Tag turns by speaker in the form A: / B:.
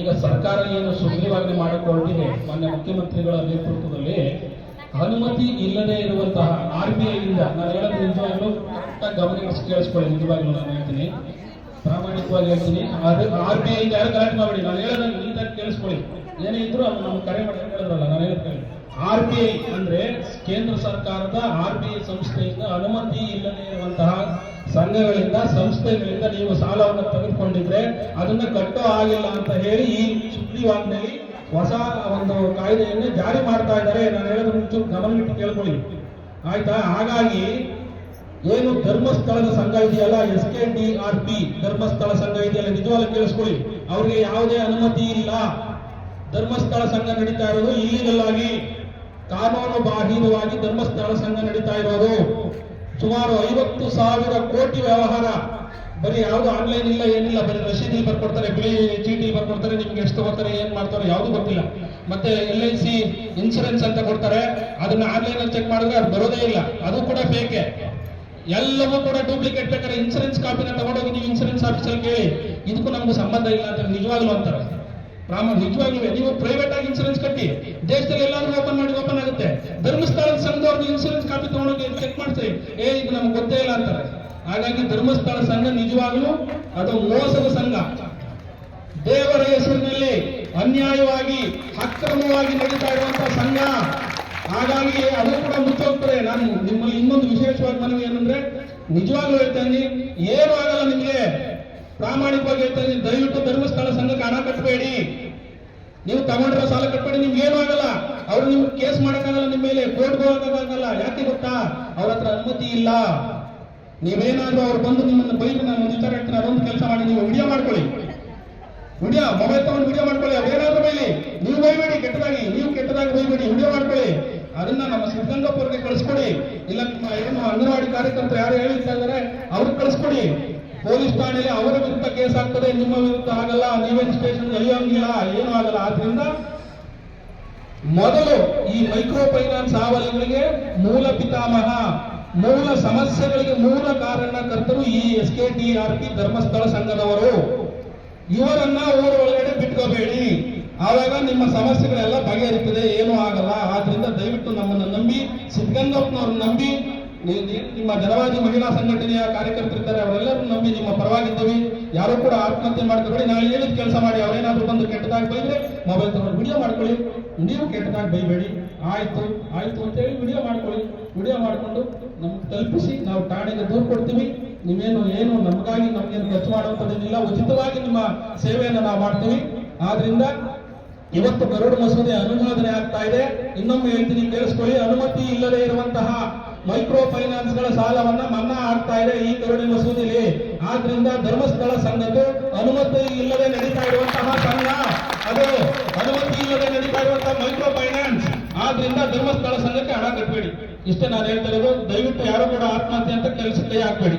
A: ಏನು ಸುಗ್ರೀವಾಜ್ಞೆ ಮಾಡಿಕೊಂಡಿದೆ ಮಾನ್ಯ ಮುಖ್ಯಮಂತ್ರಿಗಳ ನೇತೃತ್ವದಲ್ಲಿ ಅನುಮತಿ ಇಲ್ಲದೆ ಇರುವಂತಹ ಆರ್ ಬಿ ಐಯಿಂದ ನಾನು ಹೇಳೋದು ನಿಜವಾಗ್ಲೂ ಗಮನಿಸಿ ಕೇಳಿಸ್ಕೊಳ್ಳಿ. ನಿಜವಾಗ್ಲೂ ನಾನು ಹೇಳ್ತೀನಿ. ಪ್ರಾಮಾಣಿಕವಾಗಿ ಹೇಳ್ತೀನಿ. ಆರ್ ಬಿ ಐ ಯಾರು ಕರೆಕ್ಟ್ ಮಾಡಬೇಡಿ? ನಾನು ಹೇಳೋದನ್ನ ನೀಟಾಗಿ ಕೇಳಿಸ್ಕೊಳ್ಳಿ. ಏನೇ ಇದ್ರು ಅವ್ರು ನಮ್ಗೆ ಕರೆ ಮಾಡಿ ಹೇಳಿದ್ರಲ್ಲ ನಾನು ಹೇಳ್ತೇನೆ ಆರ್ ಬಿ ಐ ಅಂದ್ರೆ ಕೇಂದ್ರ ಸರ್ಕಾರದ ಆರ್ ಬಿ ಐ ಸಂಸ್ಥೆಯಿಂದ ಅನುಮತಿ ಇಲ್ಲದೆ ಇರುವಂತಹ ಸಂಘಗಳಿಂದ, ಸಂಸ್ಥೆಗಳಿಂದ ನೀವು ಸಾಲವನ್ನು ತೆಗೆದುಕೊಂಡಿದ್ರೆ ಅದನ್ನ ಕಟ್ಟೋ ಆಗಿಲ್ಲ ಅಂತ ಹೇಳಿ ಈ ಸುಗ್ರೀವಾಜ್ಞೆಯಲ್ಲಿ ಹೊಸ ಒಂದು ಕಾಯ್ದೆಯನ್ನು ಜಾರಿ ಮಾಡ್ತಾ ಇದ್ದಾರೆ. ನಾನು ಹೇಳೋದು ಮುಂಚೆ ಗಮನವಿಟ್ಟು ಕೇಳ್ಕೊಳ್ಳಿ. ಆಯ್ತಾ? ಹಾಗಾಗಿ ಏನು ಧರ್ಮಸ್ಥಳದ ಸಂಘ ಇದೆಯಲ್ಲ? S K D R P Dharmasthala ಸಂಘ ಇದೆಯಲ್ಲ? ನಿಜವಾಗ ಕೇಳಿಸ್ಕೊಳ್ಳಿ. ಅವ್ರಿಗೆ ಯಾವುದೇ ಅನುಮತಿ ಇಲ್ಲ. ಧರ್ಮಸ್ಥಳ ಸಂಘ ನಡೀತಾ ಇರೋದು ಇಲ್ಲಿಗಲ್ ಆಗಿ ಕಾನೂನು ಬಾಹಿರವಾಗಿ ಧರ್ಮಸ್ಥಳ ಸಂಘ ನಡೀತಾ ಇರೋದು. ಸುಮಾರು ಐವತ್ತು ಸಾವಿರ ಕೋಟಿ ವ್ಯವಹಾರ. ಬರೀ ಯಾವುದು ಆನ್ಲೈನ್ ಇಲ್ಲ, ಏನಿಲ್ಲ, ಬರೀ ರಸೀದಿ ಬರ್ಕೊಡ್ತಾರೆ, ಬಿಳಿ ಚೀಟಿ ಬರ್ಕೊಡ್ತಾರೆ, ನಿಮ್ಗೆ ಎಷ್ಟು ತಗೋತಾರೆ, ಏನ್ ಮಾಡ್ತಾರೆ, ಯಾವುದು ಗೊತ್ತಿಲ್ಲ. ಮತ್ತೆ ಎಲ್ ಐ ಸಿ ಇನ್ಸೂರೆನ್ಸ್ ಅಂತ ಕೊಡ್ತಾರೆ. ಅದನ್ನ ಆನ್ಲೈನ್ ಅಲ್ಲಿ ಚೆಕ್ ಮಾಡಿದ್ರೆ ಅದು ಬರೋದೇ ಇಲ್ಲ. ಅದು ಕೂಡ ಬೇಕೆ ಎಲ್ಲವೂ ಕೂಡ ಡೂಪ್ಲಿಕೇಟ್ ಬೇಕಾದ್ರೆ ಇನ್ಸೂರೆನ್ಸ್ ಕಾಪಿನ ತಗೊಂಡೋಗಿ ನೀವು ಇನ್ಸೂರೆನ್ಸ್ ಆಫೀಸಲ್ಲಿ ಕೇಳಿ. ಇದಕ್ಕೂ ನಮ್ಗೆ ಸಂಬಂಧ ಇಲ್ಲ ಅಂತ ನಿಜವಾಗ್ಲೂ ಅಂತಾರೆ. ಪ್ರಾಮ ನಿಜವಾಗ್ಲೂ ನೀವು ಪ್ರೈವೇಟ್ ಆಗಿ ಇನ್ಸೂರೆನ್ಸ್ ಕಟ್ಟಿ. ದೇಶದಲ್ಲಿ ಎಲ್ಲಾದ್ರೂ ಓಪನ್ ಮಾಡಿ ಓಪನ್ ಆಗುತ್ತೆ. ಧರ್ಮಸ್ಥಳದ ಸಂಘದವ್ರದ್ದು ಇನ್ಸೂರೆನ್ಸ್ ಕಾಪಿ ತಗೊಂಡೋಗಿ ಚೆಕ್ ಮಾಡ್ತೀವಿ ಏ ಇದು ನಮ್ಗೆ ಗೊತ್ತೇ ಇಲ್ಲ ಅಂತಾರೆ. ಹಾಗಾಗಿ ಧರ್ಮಸ್ಥಳ ಸಂಘ ನಿಜವಾಗ್ಲೂ ಅದು ಮೋಸದ ಸಂಘ. ದೇವರ ಹೆಸರಿನಲ್ಲಿ ಅನ್ಯಾಯವಾಗಿ, ಅಕ್ರಮವಾಗಿ ನಡೀತಾ ಇರುವಂತಹ ಸಂಘ. ಹಾಗಾಗಿ ಅದು ಕೂಡ ಮುಚ್ಚೋಗ್ತಾರೆ ನಾನು ನಿಮ್ಮಲ್ಲಿ ಇನ್ನೊಂದು ವಿಶೇಷವಾಗಿ ಮನವಿ ಏನಂದ್ರೆ, ನಿಜವಾಗ್ಲೂ ಹೇಳ್ತಾ ಇದ್ದೀನಿ, ಏನು ಆಗಲ್ಲ ನಿಮ್ಗೆ. ಪ್ರಾಮಾಣಿಕವಾಗಿ ಹೇಳ್ತಾ ಇದ್ದೀನಿ, ದಯವಿಟ್ಟು ಧರ್ಮಸ್ಥಳ ಸಂಘಕ್ಕೆ ಹಣ ಕಟ್ಟಬೇಡಿ. ನೀವು ತಗೊಂಡಿರೋ ಸಾಲ ಕಟ್ಟಬೇಡಿ ನಿಮ್ಗೆ ಏನು ಆಗಲ್ಲ. ಅವ್ರು ನಿಮ್ಗೆ ಕೇಸ್ ಮಾಡಕ್ಕಾಗಲ್ಲ ನಿಮ್ಮ ಮೇಲೆ ಕೋರ್ಟ್ಗೆ ಹೋಗಕ್ಕಾಗಲ್ಲ. ಯಾಕೆ ಗೊತ್ತಾ? ಅವ್ರ ಹತ್ರ ಅನುಮತಿ ಇಲ್ಲ. ನೀವೇನಾದ್ರೂ ಅವ್ರು ಬಂದು ನಿಮ್ಮನ್ನು ಬೈದು ನಾನು ವಿಚಾರ ಹೇಳ್ತೀನಿ, ಅದೊಂದು ಕೆಲಸ ಮಾಡಿ, ನೀವು ವಿಡಿಯೋ ಮಾಡ್ಕೊಳ್ಳಿ. ವಿಡಿಯೋ ಮೊಬೈಲ್ ತಗೊಂಡು ವಿಡಿಯೋ ಮಾಡ್ಕೊಳ್ಳಿ ಅದೇನಾದ್ರೂ ಬೈಲಿ. ನೀವು ಬೈಬೇಡಿ, ಕೆಟ್ಟದಾಗಿ. ನೀವು ಕೆಟ್ಟದಾಗಿ ಬೈಬೇಡಿ, ವಿಡಿಯೋ ಮಾಡ್ಕೊಳ್ಳಿ. ಅದನ್ನ ನಮ್ಮ ಸಿದ್ಧಗಂಗಪ್ಪವ್ರಿಗೆ ಕಳಿಸ್ಕೊಡಿ. ಇಲ್ಲ, ನಿಮ್ಮ ಏನು ಅಂಗನವಾಡಿ ಕಾರ್ಯಕರ್ತರು ಯಾರು ಹೇಳ್ತಾ ಇದ್ದಾರೆ, ಅವ್ರಿಗೆ ಕಳಿಸ್ಕೊಡಿ. ಪೊಲೀಸ್ ಠಾಣೆಯಲ್ಲಿ ಅವರ ವಿರುದ್ಧ ಕೇಸ್ ಆಗ್ತದೆ, ನಿಮ್ಮ ವಿರುದ್ಧ ಆಗಲ್ಲ, ನೀವೇನು ಸ್ಟೇಷನ್ ಎಳೆಯೋಂಗಿಲ್ಲ, ಏನೂ ಆಗಲ್ಲ. ಆದ್ರಿಂದ ಮೊದಲು ಈ ಮೈಕ್ರೋ ಫೈನಾನ್ಸ್ ಹಾವಳಿಗಳಿಗೆ ಮೂಲ ಪಿತಾಮಹ, ಮೂಲ ಸಮಸ್ಯೆಗಳಿಗೆ ಮೂಲ ಕಾರಣಕರ್ತರು ಈ S K T R P Dharmasthala ಸಂಘದವರು. ಇವರನ್ನ ಊರ ಒಳಗಡೆ ಬಿಟ್ಕೋಬೇಡಿ. ಆವಾಗ ನಿಮ್ಮ ಸಮಸ್ಯೆಗಳೆಲ್ಲ ಬಗೆಹರಿತದೆ, ಏನೂ ಆಗಲ್ಲ. ಆದ್ರಿಂದ ದಯವಿಟ್ಟು ನಮ್ಮನ್ನು ನಂಬಿ, ಸಿದ್ಧಗಂಗಪ್ಪನವ್ರನ್ನ ನಂಬಿ ನಿಮ್ಮ ಜನವಾದಿ ಮಹಿಳಾ ಸಂಘಟನೆಯ ಕಾರ್ಯಕರ್ತರಿದ್ದಾರೆ ಅವರೆಲ್ಲರೂ ನಂಬಿ ನಿಮ್ಮ ಪರವಾಗಿದ್ದೀವಿ. ಯಾರು ಕೂಡ ಆತ್ಮಹತ್ಯೆ ಮಾಡ್ಕೊಳ್ಳಿ ನಾವು ಹೇಳಿದ ಕೆಲಸ ಮಾಡಿ, ಅವರೇನಾದ್ರೂ ಬಂದು ಕೆಟ್ಟದಾಗಿ ಬೈದ್ರೆ ಮೊಬೈಲ್ ತಗೊಂಡು ವಿಡಿಯೋ ಮಾಡ್ಕೊಳ್ಳಿ. ನೀವು ಕೆಟ್ಟದಾಗಿ ಬೈಬೇಡಿ. ಆಯ್ತು ಆಯ್ತು ಅಂತ ಹೇಳಿ ವಿಡಿಯೋ ಮಾಡ್ಕೊಳ್ಳಿ. ವಿಡಿಯೋ ಮಾಡಿಕೊಂಡು ನಮ್ಗೆ ತಲುಪಿಸಿ, ನಾವು ಠಾಣೆಗೆ ದೂರು ಕೊಡ್ತೀವಿ. ನೀವೇನು, ಏನು, ನಮಗಾಗಿ ನಮ್ಗೇನು ಖರ್ಚು ಮಾಡುವಂಥದ್ದೇನಿಲ್ಲ. ಉಚಿತವಾಗಿ ನಿಮ್ಮ ಸೇವೆಯನ್ನು ನಾವು ಮಾಡ್ತೀವಿ. ಆದ್ರಿಂದ ಇವತ್ತು ಗರುಡ ಮಸೂದೆ ಅನುಮೋದನೆ ಆಗ್ತಾ ಇದೆ. ಇನ್ನೊಮ್ಮೆ ಹೇಳ್ತೀನಿ, ಕೇಳಿಸ್ಕೊಳ್ಳಿ. ಅನುಮತಿ ಇಲ್ಲದೆ ಇರುವಂತಹ ಮೈಕ್ರೋ ಫೈನಾನ್ಸ್ಗಳ ಸಾಲವನ್ನ ಮನ್ನಾ ಆಗ್ತಾ ಇದೆ ಈ ಕರುಣೆ ಮಸೂದೆಯಲ್ಲಿ. ಆದ್ರಿಂದ ಧರ್ಮಸ್ಥಳ ಸಂಘದ್ದು ಅನುಮತಿ ಇಲ್ಲದೆ ನಡೀತಾ ಇರುವಂತಹ ಸಂಘ. ಅದು ಅನುಮತಿ ಇಲ್ಲದೆ ನಡೀತಾ ಇರುವಂತಹ ಮೈಕ್ರೋ ಫೈನಾನ್ಸ್ ಆದ್ರಿಂದ ಧರ್ಮಸ್ಥಳ ಸಂಘಕ್ಕೆ ಹಣ ಕಟ್ಟಬೇಡಿ ಇಷ್ಟೇ ನಾನು ಹೇಳ್ತಾ ಇರೋದು, ದಯವಿಟ್ಟು ಯಾರು ಕೂಡ ಆತ್ಮಹತ್ಯೆ ಅಂತ ಕೆಲಸಕ್ಕೆ ಹಾಕ್ಬೇಡಿ